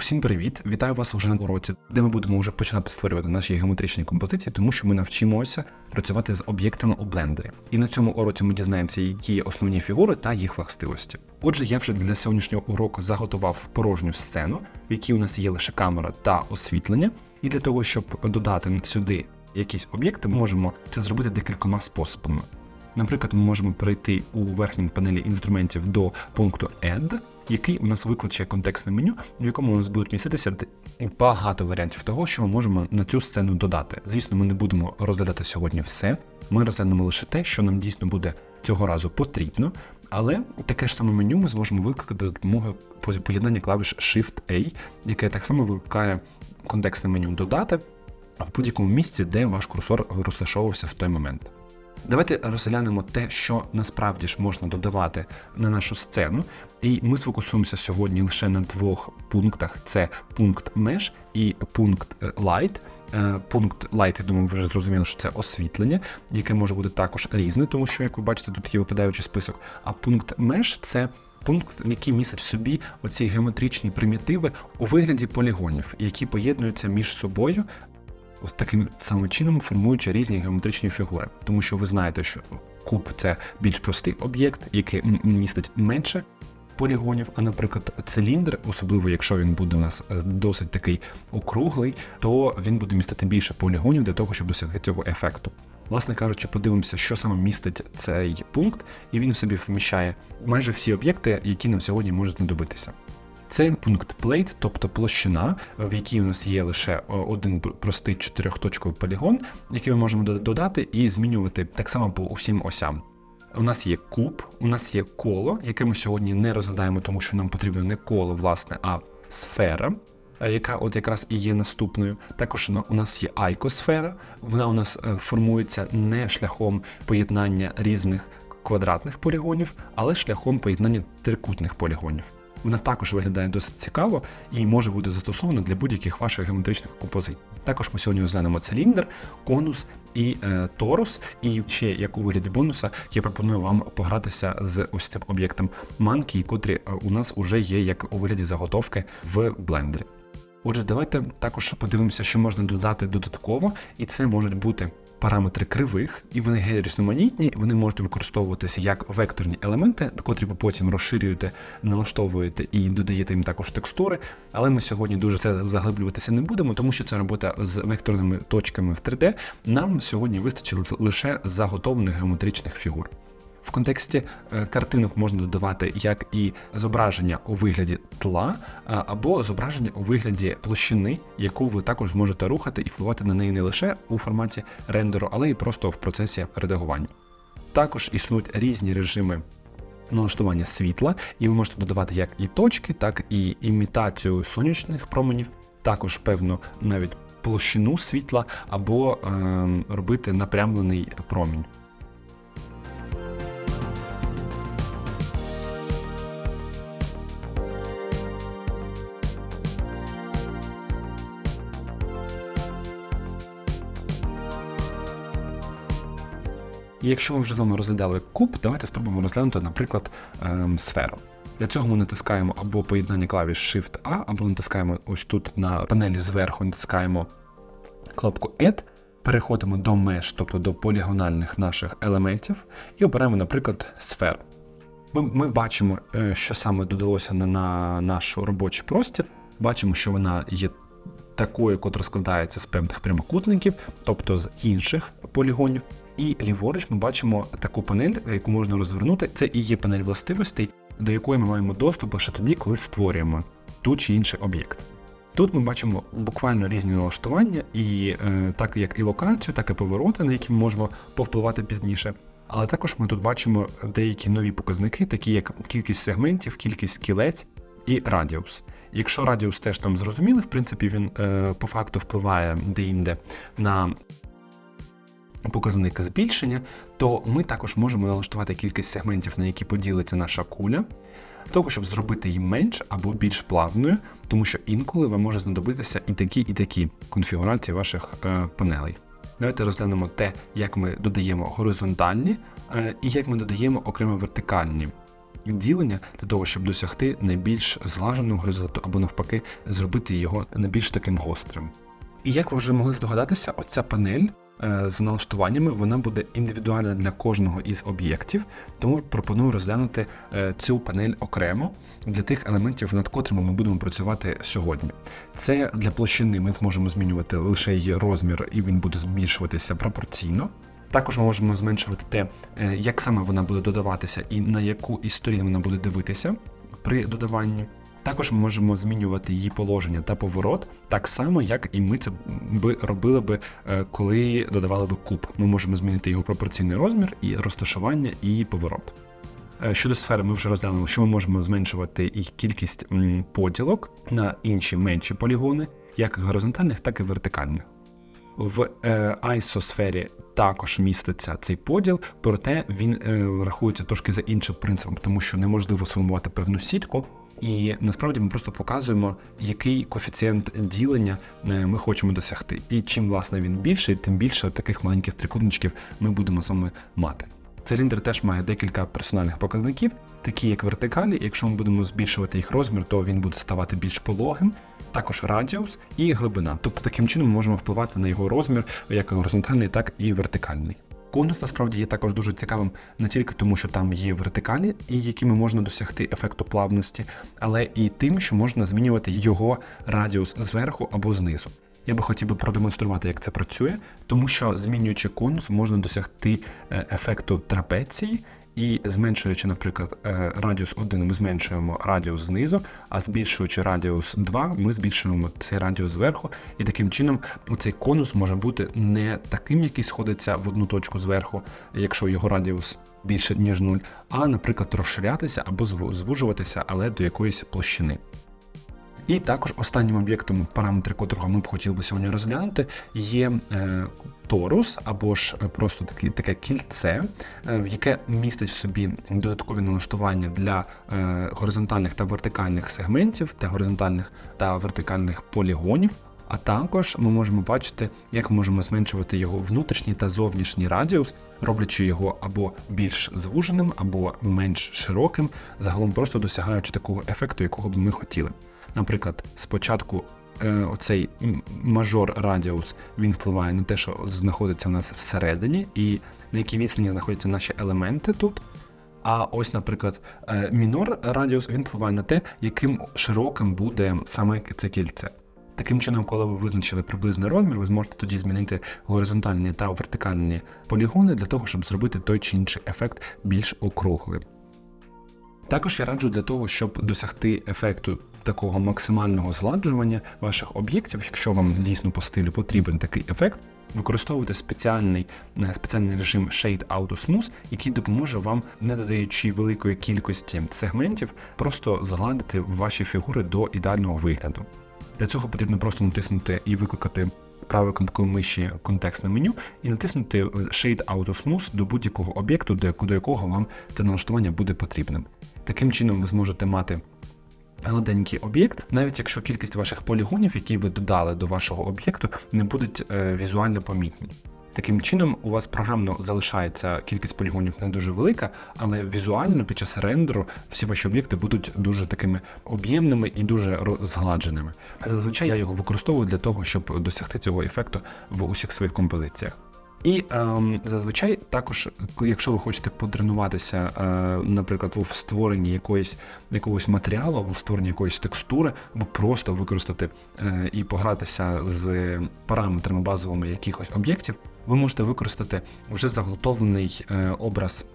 Усім привіт! Вітаю вас вже на уроці, де ми будемо вже починати створювати наші геометричні композиції, тому що ми навчимося працювати з об'єктами у блендері. І на цьому уроці ми дізнаємося, які є основні фігури та їх властивості. Отже, я вже для сьогоднішнього уроку заготував порожню сцену, в якій у нас є лише камера та освітлення. І для того, щоб додати сюди якісь об'єкти, ми можемо це зробити декількома способами. Наприклад, ми можемо перейти у верхній панелі інструментів до пункту Add, який у нас викличе контекстне меню, в якому у нас будуть міститися багато варіантів того, що ми можемо на цю сцену додати. Звісно, ми не будемо розглядати сьогодні все. Ми розглянемо лише те, що нам дійсно буде цього разу потрібно. Але таке ж саме меню ми зможемо викликати за допомогою по- поєднання клавіш Shift-A, яке так само викликає контекстне меню додати в будь-якому місці, де ваш курсор розташовувався в той момент. Давайте розглянемо те, що насправді ж можна додавати на нашу сцену. І ми сфокусуємося сьогодні лише на двох пунктах: це пункт Mesh і пункт е, Light. Е, Пункт Light, я думаю, ви вже зрозуміли, що це освітлення, яке може бути також різне, тому що, як ви бачите, тут є випадаючий список. А пункт Mesh – це пункт, який містить в собі оці геометричні примітиви у вигляді полігонів, які поєднуються між собою ось таким самим чином формуючи різні геометричні фігури. Тому що ви знаєте, що куб це більш простий об'єкт, який містить менше полігонів, а наприклад, циліндр, особливо якщо він буде у нас е, досить такий округлий, то він буде містити більше полігонів для того, щоб досягти цього ефекту. Власне кажучи, подивимося, що саме містить цей пункт, і він в собі вміщає майже всі об'єкти, які нам сьогодні можуть знадобитися. Це пункт plate, тобто площина, в якій у нас є лише один пр- простий чотирьохточковий полігон, який ми можемо додати і змінювати так само по усім осям. У нас є куб, у нас є коло, яке ми сьогодні не розглядаємо, тому що нам потрібно не коло, власне, а сфера, е, яка от якраз і є наступною. Також у нас є айкосфера. Вона у нас е, формується не шляхом поєднання різних квадратних полігонів, але шляхом поєднання трикутних полігонів. Вона також виглядає досить цікаво і може бути застосована для будь-яких ваших геометричних композицій. Також ми сьогодні розглянемо циліндр, конус і е, торус. І ще як у вигляді бонуса я пропоную вам погратися з ось цим об'єктом манкі, котрі е, у нас уже є як у вигляді заготовки в блендері. Отже, давайте також подивимося, що можна додати додатково, і це можуть бути параметри кривих, і вони георізноманітні, вони можуть використовуватися як векторні елементи, котрі ви потім розширюєте, налаштовуєте і додаєте їм також текстури. Але ми сьогодні дуже це заглиблюватися не будемо, тому що це робота з векторними точками в 3D. Нам сьогодні вистачило лише заготовлених геометричних фігур. В контексті е, картинок можна додавати як і зображення у вигляді тла, або зображення у вигляді площини, яку ви також зможете рухати і впливати на неї не лише у форматі рендеру, але й просто в процесі редагування. Також існують різні режими налаштування світла, і ви можете додавати як і точки, так і імітацію сонячних променів, також певно навіть площину світла, або ем, робити напрямлений промінь. Якщо ми вже з вами розглядали куб, давайте спробуємо розглянути, наприклад, ем, сферу. Для цього ми натискаємо або поєднання клавіш Shift-A, або натискаємо ось тут на панелі зверху, натискаємо кнопку Add, переходимо до меж, тобто до полігональних наших елементів, і обираємо, наприклад, сферу. Ми, ми бачимо, е, що саме додалося на, на наш робочий простір. Бачимо, що вона є такою, котра складається з певних прямокутників, тобто з інших полігонів. І ліворуч ми бачимо таку панель, яку можна розвернути. Це і є панель властивостей, до якої ми маємо доступ лише тоді, коли створюємо ту чи інший об'єкт. Тут ми бачимо буквально різні налаштування, і е, так як і локацію, так і повороти, на які ми можемо повпливати пізніше. Але також ми тут бачимо деякі нові показники, такі як кількість сегментів, кількість кілець і радіус. Якщо радіус теж там зрозумілий, в принципі, він е, по факту впливає деінде на показник збільшення, то ми також можемо налаштувати кількість сегментів, на які поділиться наша куля, того, щоб зробити її менш або більш плавною, тому що інколи вам може знадобитися і такі, і такі конфігурації ваших е, панелей. Давайте розглянемо те, як ми додаємо горизонтальні е, і як ми додаємо окремо вертикальні ділення для того, щоб досягти найбільш злаженого результату, або навпаки, зробити його найбільш таким гострим. І як ви вже могли здогадатися, оця панель е, з налаштуваннями вона буде індивідуальна для кожного із об'єктів, тому пропоную розглянути е, цю панель окремо для тих елементів, над котрими ми будемо працювати сьогодні. Це для площини ми зможемо змінювати лише її розмір, і він буде збільшуватися пропорційно. Також ми можемо зменшувати те, е, як саме вона буде додаватися і на яку із сторін вона буде дивитися при додаванні. Також ми можемо змінювати її положення та поворот так само, як і ми це би робили би, е, коли додавали би куб. Ми можемо змінити його пропорційний розмір і розташування і поворот. Е, Щодо сфери, ми вже розглянули, що ми можемо зменшувати і кількість поділок на інші менші полігони, як горизонтальних, так і вертикальних. В е, ISO-сфері також міститься цей поділ, проте він е, рахується трошки за іншим принципом, тому що неможливо сформувати певну сітку. І насправді ми просто показуємо, який коефіцієнт ділення е, ми хочемо досягти. І чим власне він більший, тим більше таких маленьких трикутничків ми будемо з вами мати. Циліндр теж має декілька персональних показників, такі як вертикалі. Якщо ми будемо збільшувати їх розмір, то він буде ставати більш пологим. Також радіус і глибина. Тобто таким чином ми можемо впливати на його розмір, як горизонтальний, так і вертикальний. Конус насправді є також дуже цікавим не тільки тому, що там є вертикалі, і якими можна досягти ефекту плавності, але і тим, що можна змінювати його радіус зверху або знизу. Я би хотів би продемонструвати, як це працює, тому що змінюючи конус, можна досягти е, ефекту трапеції. І зменшуючи, наприклад, е, радіус 1, ми зменшуємо радіус знизу, а збільшуючи радіус 2, ми збільшуємо цей радіус зверху, і таким чином цей конус може бути не таким, який сходиться в одну точку зверху, якщо його радіус більше ніж 0, а, наприклад, розширятися або зву- звужуватися, але до якоїсь площини. І також останнім об'єктом, параметри котрого ми б хотіли би сьогодні розглянути, є е, торус або ж е, просто такі, таке кільце, е, яке містить в собі додаткові налаштування для е, горизонтальних та вертикальних сегментів, та горизонтальних та вертикальних полігонів. А також ми можемо бачити, як ми можемо зменшувати його внутрішній та зовнішній радіус, роблячи його або більш звуженим, або менш широким, загалом просто досягаючи такого ефекту, якого б ми хотіли. Наприклад, спочатку е, оцей мажор радіус він впливає на те, що знаходиться в нас всередині, і на якій відстані знаходяться наші елементи тут. А ось, наприклад, е, мінор радіус він впливає на те, яким широким буде саме це кільце. Таким чином, коли ви визначили приблизний розмір, ви зможете тоді змінити горизонтальні та вертикальні полігони для того, щоб зробити той чи інший ефект більш округлим. Також я раджу для того, щоб досягти ефекту такого максимального згладжування ваших об'єктів, якщо вам дійсно по стилю потрібен такий ефект, використовувати спеціальний, е, спеціальний режим Shade Auto Smooth, який допоможе вам, не додаючи великої кількості сегментів, просто згладити ваші фігури до ідеального вигляду. Для цього потрібно просто натиснути і викликати правою кнопкою миші контекстне меню і натиснути Shade Auto Smooth до будь-якого об'єкту, до якого вам це налаштування буде потрібним. Таким чином ви зможете мати гладенький об'єкт, навіть якщо кількість ваших полігонів, які ви додали до вашого об'єкту, не будуть е, візуально помітні. Таким чином, у вас програмно залишається кількість полігонів не дуже велика, але візуально під час рендеру всі ваші об'єкти будуть дуже такими об'ємними і дуже ро- згладженими. Зазвичай я його використовую для того, щоб досягти цього ефекту в усіх своїх композиціях. І ем, зазвичай також, якщо ви хочете потренуватися, е, наприклад, в створенні якоїсь якогось матеріалу або в створенні якоїсь текстури, або просто використати е, і погратися з параметрами базовими якихось об'єктів, ви можете використати вже заготовлений е, образ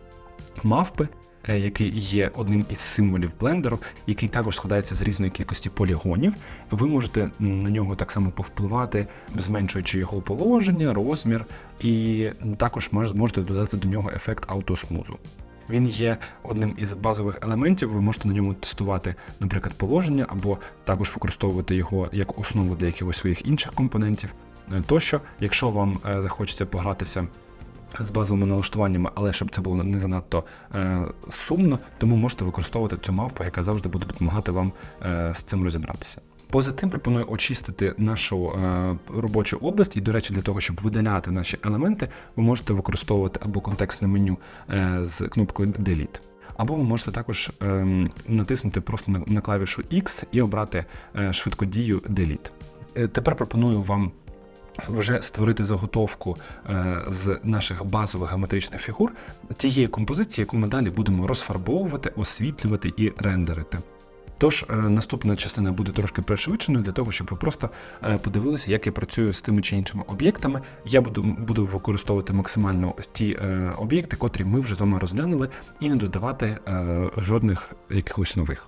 мавпи, який є одним із символів блендеру, який також складається з різної кількості полігонів. Ви можете на нього так само повпливати, зменшуючи його положення, розмір, і також мож- можете додати до нього ефект аутосмузу. Він є одним із базових елементів. Ви можете на ньому тестувати, наприклад, положення, або також використовувати його як основу для якихось своїх інших компонентів. Е, Тощо, якщо вам е, захочеться погратися з базовими налаштуваннями, але щоб це було не занадто е, сумно, тому можете використовувати цю мавпу, яка завжди буде допомагати вам е, з цим розібратися. Поза тим пропоную очистити нашу е, робочу область, і, до речі, для того, щоб видаляти наші елементи, ви можете використовувати або контекстне меню е, з кнопкою Delete, або ви можете також ем, натиснути просто на, на клавішу X і обрати е, швидкодію Delete. Е, Тепер пропоную вам вже створити заготовку е, з наших базових геометричних фігур тієї композиції, яку ми далі будемо розфарбовувати, освітлювати і рендерити. Тож е, наступна частина буде трошки пришвидшеною для того, щоб ви просто е, подивилися, як я працюю з тими чи іншими об'єктами. Я буду, буду використовувати максимально ті е, об'єкти, котрі ми вже з вами розглянули, і не додавати е, жодних якихось нових.